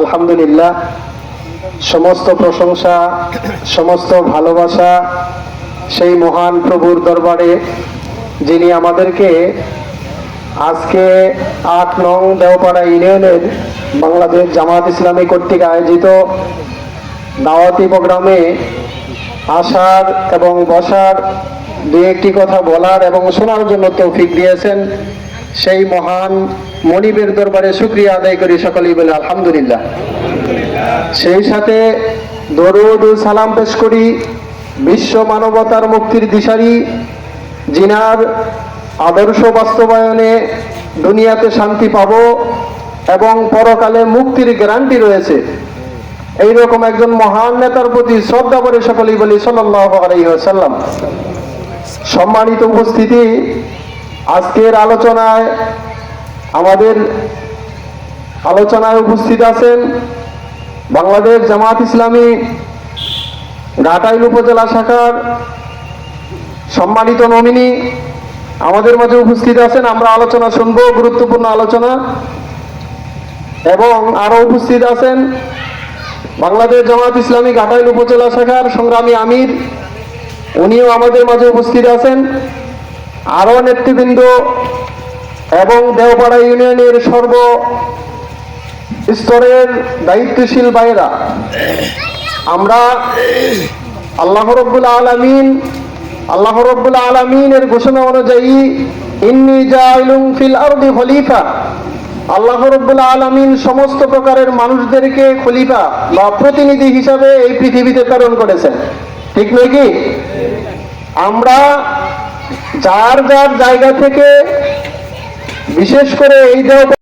আলহামদুলিল্লাহ, সমস্ত প্রশংসা, সমস্ত ভালোবাসা সেই মহান প্রভুর দরবারে, যিনি আমাদেরকে আজকে আট নং দেওপাড়া ইউনিয়নের বাংলাদেশ জামাত ইসলামী কর্তৃক আয়োজিত দাওয়াতি প্রোগ্রামে আসার এবং বসার দু একটি কথা বলার এবং শোনার জন্য তৌফিক দিয়েছেন। সেই মহান মনিবের দরবারে শুক্রিয়া আদায় করি সকলেই বলে আলহামদুলিল্লাহ। সেই সাথে দরুদ সালাম পেশ করি বিশ্ব মানবতার মুক্তির দিশারি, জিনার আদর্শ বাস্তবায়নে দুনিয়াতে শান্তি পাব এবং পরকালে মুক্তির গ্যারান্টি রয়েছে। এইরকম একজন মহান নেতার প্রতি শ্রদ্ধা করে সকলেই বলি ওয়াসাল্লাম। সম্মানিত উপস্থিতি আজকের আলোচনায় আমাদের আলোচনায় উপস্থিত আছেন বাংলাদেশ জামাত ইসলামী ঘাটাইল উপজেলা শাখার সম্মানিত নমিনী। আমাদের মাঝে উপস্থিত আছেন, আমরা আলোচনা শুনব, গুরুত্বপূর্ণ আলোচনা। এবং আরও উপস্থিত আছেন বাংলাদেশ জামাত ইসলামী ঘাটাইল উপজেলা শাখার সংগ্রামী আমির। উনিও আমাদের মাঝে উপস্থিত আছেন। আরও নেতৃবৃন্দ এবং দেওপাড়া ইউনিয়নের সর্ব স্তরের দায়িত্বশীল ভাইয়েরা, আমরা আল্লাহ রব্বুল আলমিন, আল্লাহ রব্বুল আলমিনের ঘোষণা অনুযায়ী আল্লাহ রব্বুল আলমিন সমস্ত প্রকারের মানুষদেরকে খলিফা বা প্রতিনিধি হিসাবে এই পৃথিবীতে প্রেরণ করেছেন। ঠিক নয় কি? আমরা যার যার জায়গা থেকে বিশেষ করে এই দেহ